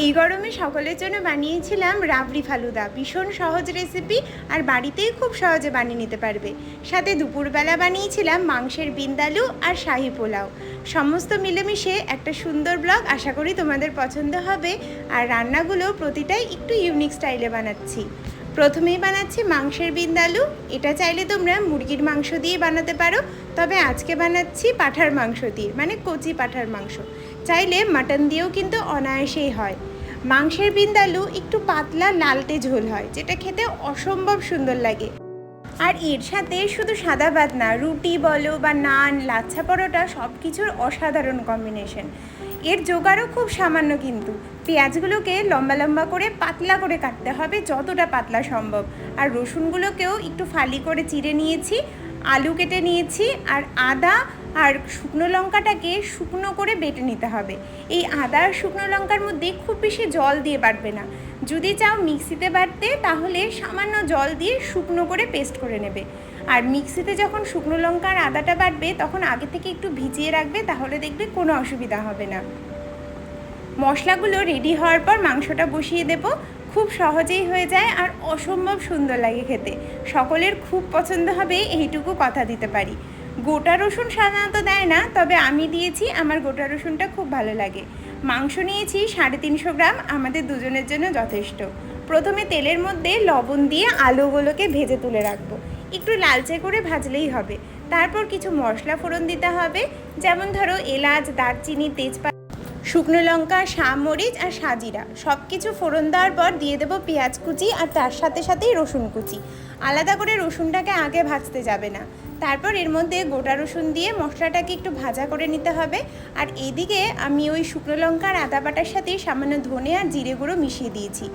এই গরমে সকলের জন্য বানিয়েছিলাম রাবড়ি ফালুদা। ভীষণ সহজ রেসিপি আর বাড়িতেই খুব সহজে বানিয়ে নিতে পারবে। সাথে দুপুরবেলা বানিয়েছিলাম মাংসের বিন্দালু আর শাহি পোলাও। সমস্ত মিলেমিশে একটা সুন্দর ব্লগ আশা করি তোমাদের পছন্দ হবে। আর রান্নাগুলো প্রতিটাই একটু ইউনিক স্টাইলে বানাচ্ছি। প্রথমেই বানাচ্ছি মাংসের বিন্দালু এটা চাইলে তোমরা মুরগির মাংস দিয়ে বানাতে পারো। তবে আজকে বানাচ্ছি পাঠার মাংস দিয়ে মানে কচি পাঠার মাংস। চাইলে মাটন দিয়েও কিন্তু অনায়াসেই হয়। মাংসের বিন্দালু একটু পাতলা লালটে ঝোল হয়, যেটা খেতে অসম্ভব সুন্দর লাগে। আর এর সাথে শুধু সাদা ভাত না, রুটি বলো বা নান, লাচ্ছা পরোটা সব কিছুর অসাধারণ কম্বিনেশন এর জোগাড়ও খুব সামান্য কিন্তু। পেঁয়াজগুলোকে লম্বা লম্বা করে পাতলা করে কাটতে হবে যতটা পাতলা সম্ভব। আর রসুনগুলোকেও একটু ফালি করে চিড়ে নিয়েছি, আলু কেটে নিয়েছি, আর আদা আর শুকনো লঙ্কাটাকে শুকনো করে বেটে নিতে হবে। এই আদা আর শুকনো লঙ্কার মধ্যে খুব বেশি জল দিয়ে বাটবে না। যদি চাও মিক্সিতে বাটতে, তাহলে সামান্য জল দিয়ে শুকনো করে পেস্ট করে নেবে। আর মিক্সিতে যখন শুকনো লঙ্কা আর আদাটা বাটবে, তখন আগে থেকে একটু ভিজিয়ে রাখবে, তাহলে দেখবে কোনো অসুবিধা হবে না। মশলাগুলো রেডি হওয়ার পর মাংসটা বসিয়ে দেব। খুব সহজেই হয়ে যায় আর অসম্ভব সুন্দর লাগে খেতে। সকলের খুব পছন্দ হবে এইটুকু কথা দিতে পারি। গোটা রসুন সাধারণত দেয় না, তবে আমি দিয়েছি, আমার গোটা রসুনটা খুব ভালো লাগে। মাংস নিয়েছি সাড়ে তিনশো গ্রাম, আমাদের দুজনের জন্য যথেষ্ট। প্রথমে তেলের মধ্যে লবণ দিয়ে আলুগুলোকে ভেজে তুলে রাখব। একটু লালচে করে ভাজলেই হবে। তারপর কিছু মশলা ফোড়ন দিতে হবে, যেমন ধরো এলাচ, দারচিনি, তেজপাতা, শুকনো লঙ্কা মরিচ আর সাজিরা। সব কিছু ফোড়ন দেওয়ার পর দিয়ে দেবো পেঁয়াজ কুচি আর তার সাথে সাথেই রসুন কুচি। আলাদা করে রসুনটাকে আগে ভাজতে যাবে না। তারপর এর মধ্যে গোটা রসুন দিয়ে মশলাটাকে একটু ভাজা করে নিতে হবে। আর এদিকে আমি ওই শুকনো লঙ্কা আর আদা বাটার সাথে সামান্য ধনে আর জিরে গুঁড়ো মিশিয়ে দিয়েছি।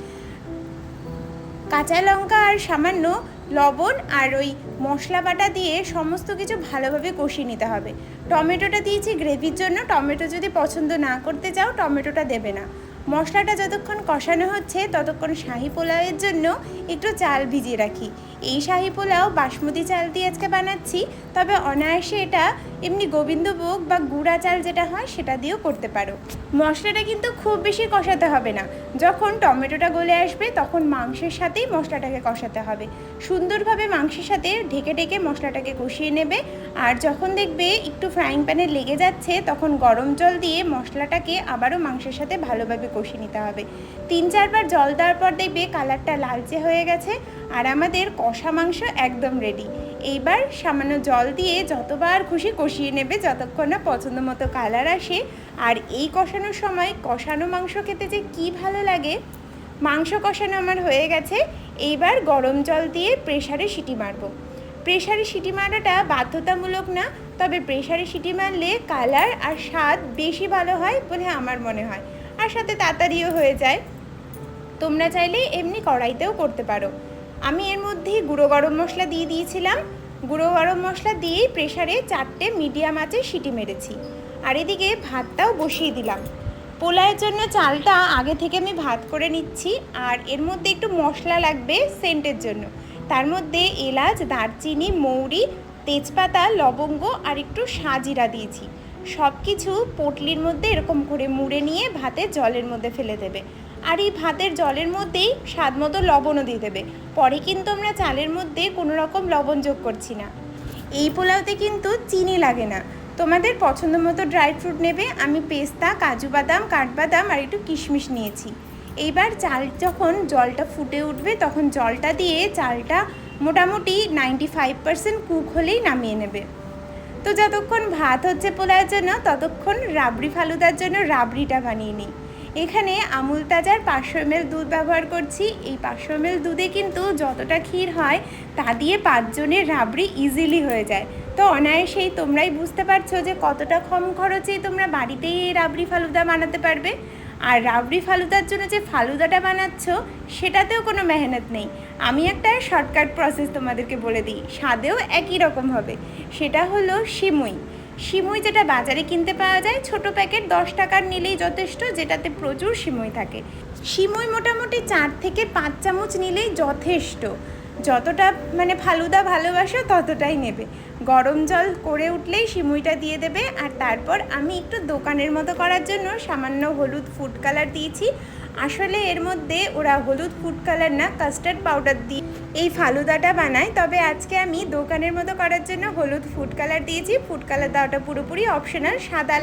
কাঁচা লঙ্কা আর সামান্য লবণ আর ওই মশলা বাটা দিয়ে সমস্ত কিছু ভালোভাবে কষিয়ে নিতে হবে। টমেটোটা দিয়েছি গ্রেভির জন্য। টমেটো যদি পছন্দ না করতে চাও, টমেটোটা দেবে না। মশলাটা যতক্ষণ কষানো হচ্ছে, ততক্ষণ শাহি পোলাওয়ের জন্য একটু চাল ভিজিয়ে রাখি। এই শাহি পোলাও বাসমতি চাল দিয়ে আজকে বানাচ্ছি, তবে অনায়াসে এটা এমনি গোবিন্দভোগ বা গুঁড়া চাল যেটা হয়, সেটা দিয়েও করতে পারো। মশলাটা কিন্তু খুব বেশি কষাতে হবে না। যখন টমেটোটা গলে আসবে, তখন মাংসের সাথেই মশলাটাকে কষাতে হবে। সুন্দরভাবে মাংসের সাথে ঢেকে ঢেকে মশলাটাকে কষিয়ে নেবে, আর যখন দেখবে একটু ফ্রাইং প্যানে লেগে যাচ্ছে, তখন গরম জল দিয়ে মশলাটাকে আবারও মাংসের সাথে ভালোভাবে কষিয়ে নিতে হবে। তিন চারবার জল দেওয়ার পর দেখবে কালারটা লালচে হয়ে গেছে আর আমাদের কষা মাংস একদম রেডি এইবার সামান্য জল দিয়ে যতবার খুশি কষিয়ে নেবে, যতক্ষণ না পছন্দ মতো কালার আসে। আর এই কষানোর সময় কষানো মাংস খেতে যে কি ভালো লাগে, মাংস কষানো আমার হয়ে গেছে। এইবার গরম জল দিয়ে প্রেশারে সিটি মারবো। প্রেশারে সিটি মারাটা বাধ্যতামূলক না, তবে প্রেশারে সিটি মারলে কালার আর স্বাদ বেশি ভালো হয় বলে আমার মনে হয়। আর সাথে তাড়াতাড়িও হয়ে যায়। তোমরা চাইলে এমনি কড়াইতেও করতে পারো। আমি এর মধ্যে গুঁড়ো গরম মশলা দিয়ে দিয়েছিলাম। গুঁড়ো গরম মশলা দিয়েই প্রেশারে চারটে মিডিয়াম আঁচে সিটি মেরেছি। আর এদিকে ভাতটাও বসিয়ে দিলাম। পোলাওয়ের জন্য চালটা আগে থেকে আমি ভাত করে নিচ্ছি। আর এর মধ্যে একটু মশলা লাগবে সেন্টের জন্য। তার মধ্যে এলাচ, দারচিনি, মৌরি, তেজপাতা, লবঙ্গ আর একটু সাজিরা দিয়েছি। সব কিছু পটলির মধ্যে এরকম করে মুড়ে নিয়ে ভাতের জলের মধ্যে ফেলে দেবে। আর এই ভাতের জলের মধ্যেই স্বাদ মতো লবণও দিয়ে দেবে। পরে কিন্তু আমরা চালের মধ্যে কোনো রকম লবণ যোগ করছি না। এই পোলাওতে কিন্তু চিনি লাগে না। তোমাদের পছন্দ মতো ড্রাই ফ্রুট নেবে। আমি পেস্তা, কাজু বাদাম, কাঠবাদাম আর একটু কিশমিশ নিয়েছি। এইবার চাল যখন জলটা ফুটে উঠবে, তখন জলটা দিয়ে চালটা মোটামুটি নাইনটি ফাইভ পার্সেন্ট কুক হলেই নামিয়ে নেবে। তো যতক্ষণ ভাত হচ্ছে পোলাওয়ের জন্য, ততক্ষণ রাবড়ি ফালুদার জন্য রাবড়িটা বানিয়ে নিই। এখানে আমুল তাজার পাঁচশো এমএল দুধ ব্যবহার করছি। এই পাঁচশো এমএল দুধে কিন্তু যতটা ক্ষীর হয়, তা দিয়ে পাঁচজনের রাবড়ি ইজিলি হয়ে যায়। তো অনায়াসেই তোমরাই বুঝতে পারছ যে কতটা কম খরচেই তোমরা বাড়িতেই এই রাবড়ি ফালুদা বানাতে পারবে। আর রাবড়ি ফালুদার জন্য যে ফালুদাটা বানাচ্ছ, সেটাতেও কোনো মেহনত নেই। আমি একটা শর্টকাট প্রসেস তোমাদেরকে বলে দিই। স্বাদেও একই রকম হবে। সেটা হলো সিমুই। সিমুই যেটা বাজারে কিনতে পাওয়া যায়, ছোট প্যাকেট দশ টাকার নিলেই যথেষ্ট, যেটাতে প্রচুর সিমুই থাকে। সিমুই মোটামুটি চার থেকে পাঁচ চামচ নিলেই যথেষ্ট। যতটা মানে ফালুদা ভালোবাসো, ততটাই নেবে। গরম জল করে উঠলেই সিমুইটা দিয়ে দেবে। আর তারপর আমি একটু দোকানের মতো করার জন্য সামান্য হলুদ ফুড কালার দিয়েছি। আসলে এর মধ্যে ওরা হলুদ ফুড কালার না কাস্টার্ড পাউডার দিয়ে এই ফালুদাটা বানায়। তবে আজকে আমি দোকানের মতো করার জন্য হলুদ ফুড কালার দিয়েছি। ফুড কালার দেওয়াটা পুরোপুরি অপশনাল সাদা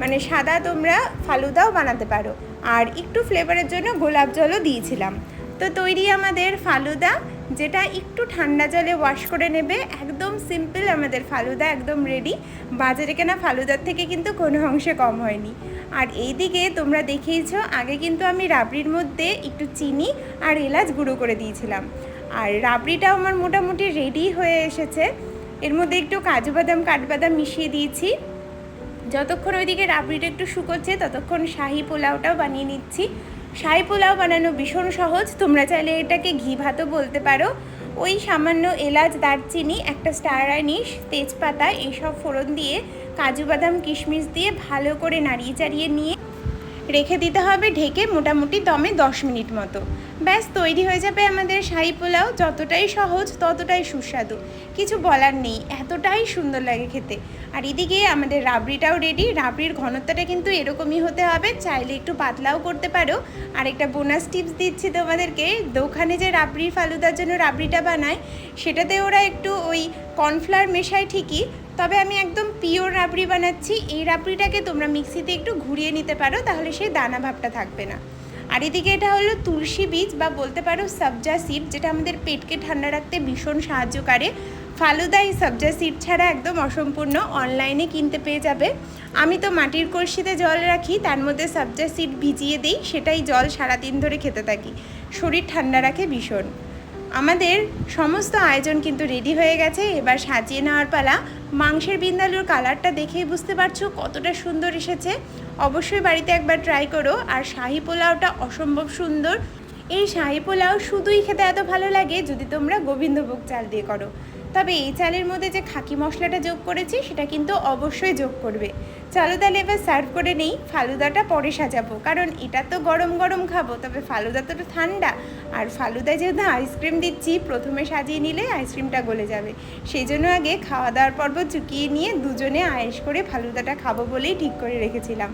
মানে সাদা তোমরা ফালুদাও বানাতে পারো। আর একটু ফ্লেভারের জন্য গোলাপ জলও দিয়েছিলাম। তো তৈরি আমাদের ফালুদা। যেটা একটু ঠান্ডা জলে ওয়াশ করে নেবে। একদম সিম্পল আমাদের ফালুদা, একদম রেডি বাজারে কেনা ফালুদার থেকে কিন্তু কোনো অংশে কম হয়নি। আর এই দিকে তোমরা দেখেইছো, আগে কিন্তু আমি রাবড়ির মধ্যে একটু চিনি আর এলাচ গুঁড়ো করে দিয়েছিলাম। আর রাবড়িটাও আমার মোটামুটি রেডি হয়ে এসেছে। এর মধ্যে একটু কাজু বাদাম, কাঠবাদাম মিশিয়ে দিয়েছি। যতক্ষণ ওইদিকে রাবড়িটা একটু শুকোচ্ছে, ততক্ষণ শাহি পোলাওটাও বানিয়ে নিচ্ছি। শাহি পোলাও বানানো ভীষণ সহজ। তোমরা চাইলে এটাকে ঘি ভাতও বলতে পারো। ওই সামান্য এলাচ, দারচিনি, একটা স্টার আনিস, তেজপাতা এইসব ফোড়ন দিয়ে কাজু বাদাম, কিশমিশ দিয়ে ভালো করে নাড়িয়ে চাড়িয়ে নিয়ে রেখে দিতে হবে ঢেকে মোটামুটি দমে দশ মিনিট মতো। ব্যাস, তৈরি হয়ে যাবে আমাদের শাহি পোলাও। যতটাই সহজ, ততটাই সুস্বাদু। কিছু বলার নেই, এতটাই সুন্দর লাগে খেতে। আর এদিকে আমাদের রাবড়িটাও রেডি রাবড়ির ঘনত্বটা কিন্তু এরকমই হতে হবে। চাইলে একটু পাতলাও করতে পারো। আর একটা বোনাস টিপস দিচ্ছি তোমাদেরকে। দোকানে যে রাবড়ি ফালুদার জন্য রাবড়িটা বানায়, সেটাতে ওরা একটু ওই কর্নফ্লাওয়ার মেশায় ঠিকই। তবে আমি একদম পিওর রাবড়ি বানাচ্ছি। এই রাবড়িটাকে তোমরা মিক্সিতে একটু ঘুরিয়ে নিতে পারো, তাহলে সেই দানা ভাবটা থাকবে না। আর এদিকে এটা হলো তুলসী বীজ বা বলতে পারো সবজা সিড যেটা আমাদের পেটকে ঠান্ডা রাখতে ভীষণ সাহায্য করে। ফালুদা এই সবজা সিড ছাড়া একদম অসম্পূর্ণ অনলাইনে কিনতে পেয়ে যাবে। আমি তো মাটির কলসিতে জল রাখি, তার মধ্যে সবজা সিড ভিজিয়ে দিই, সেটাই জল সারাদিন ধরে খেতে থাকি। শরীর ঠান্ডা রাখে ভীষণ। আমাদের সমস্ত আয়োজন কিন্তু রেডি হয়ে গেছে, এবার সাজিয়ে নেওয়ার পালা। মাংসের বিন্দালুর কালারটা দেখেই বুঝতে পারছ কতটা সুন্দর এসেছে। অবশ্যই বাড়িতে একবার ট্রাই করো। আর শাহি পোলাওটা অসম্ভব সুন্দর। এই শাহি পোলাও শুধুই খেতে এত ভালো লাগে যদি তোমরা গোবিন্দভোগ চাল দিয়ে করো। তবে এই চালের মধ্যে যে খাকি মশলাটা যোগ করেছি, সেটা কিন্তু অবশ্যই যোগ করবে। চলো তাহলে এবার সার্ভ করে নেই। ফালুদাটা পরে সাজাবো। কারণ এটা তো গরম গরম খাব, তবে ফালুদা তো ঠান্ডা। আর ফালুদায় যেহেতু আইসক্রিম দিচ্ছি, প্রথমে সাজিয়ে নিলে আইসক্রিমটা গলে যাবে। সেই জন্য আগে খাওয়া দাওয়ার পর্ব চুকিয়ে নিয়ে দুজনে আয়েস করে ফালুদাটা খাব বলেই ঠিক করে রেখেছিলাম।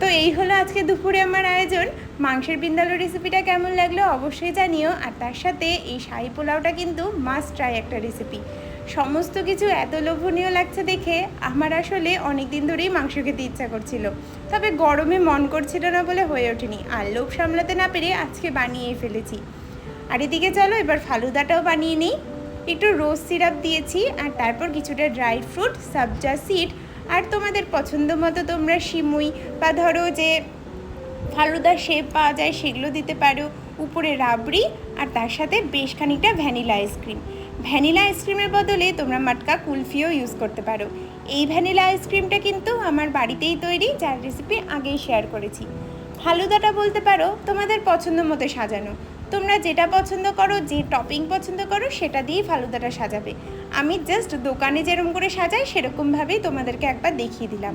তো এই হলো আজকে দুপুরে আমার আয়োজন। মাংসের বিন্দালো রেসিপিটা কেমন লাগল অবশ্যই জানিও। আর তার সাথে এই শাহি পোলাওটা কিন্তু মাস্ট ট্রাই একটা রেসিপি সমস্ত কিছু এত লোভনীয় লাগছে দেখে আমার আসলে অনেক দিন ধরেই মাংস খেতে ইচ্ছা করছিল। তবে গরমে মন করছিল না বলে হয়ে ওঠেনি। আর লোভ সামলাতে না পেরে আজকে বানিয়েই ফেলেছি। আর এদিকে চলো, এবার ফালুদাটাও বানিয়ে নিই। একটু রোজ সিরাপ দিয়েছি আর তারপর কিছুটা ড্রাই ফ্রুট সাবজা সিড আর তোমাদের পছন্দ মতো তোমরা সিমুই বা ধরো যে ফালুদার শেপ পাওয়া যায় সেগুলো দিতে পারো। উপরে রাবড়ি আর তার সাথে বেশ খানিকটা ভ্যানিলা আইসক্রিম ভ্যানিলা আইসক্রিমের বদলে তোমরা মাটকা কুলফিও ইউজ করতে পারো। এই ভ্যানিলা আইসক্রিমটা কিন্তু আমার বাড়িতেই তৈরি, যার রেসিপি আগেই শেয়ার করেছি। ফালুদাটা বলতে পারো তোমাদের পছন্দ মতো সাজানো। তোমরা যেটা পছন্দ করো, যে টপিং পছন্দ করো, সেটা দিয়েই ফালুদাটা সাজাবে। আমি জাস্ট দোকানে যেরকম করে সাজাই সেরকমভাবেই তোমাদেরকে একবার দেখিয়ে দিলাম।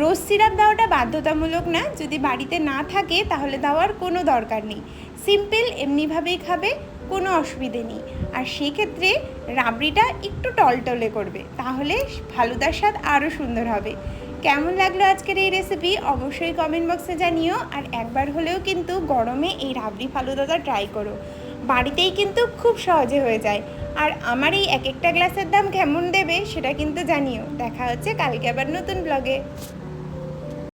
রোজ সিরাপ দেওয়াটা বাধ্যতামূলক না, যদি বাড়িতে না থাকে, তাহলে দেওয়ার কোনো দরকার নেই। সিম্পল এমনিভাবেই খাবে, কোনো অসুবিধে নেই। আর সেক্ষেত্রে রাবড়িটা একটু টলটলে করবে, তাহলে ফালুদার স্বাদ আরও সুন্দর হবে। কেমন লাগল আজকের এই রেসিপি অবশ্যই কমেন্ট বক্সে জানিও। আর একবার হলেও কিন্তু গরমে এই রাবড়ি ফালুদাটা ট্রাই করো। বাড়িতেই কিন্তু খুব সহজে হয়ে যায়। আর আমার এই এক একটা গ্লাসের দাম কেমন দেবে সেটা কিন্তু জানিও। দেখা হচ্ছে কালকে আবার নতুন ব্লগে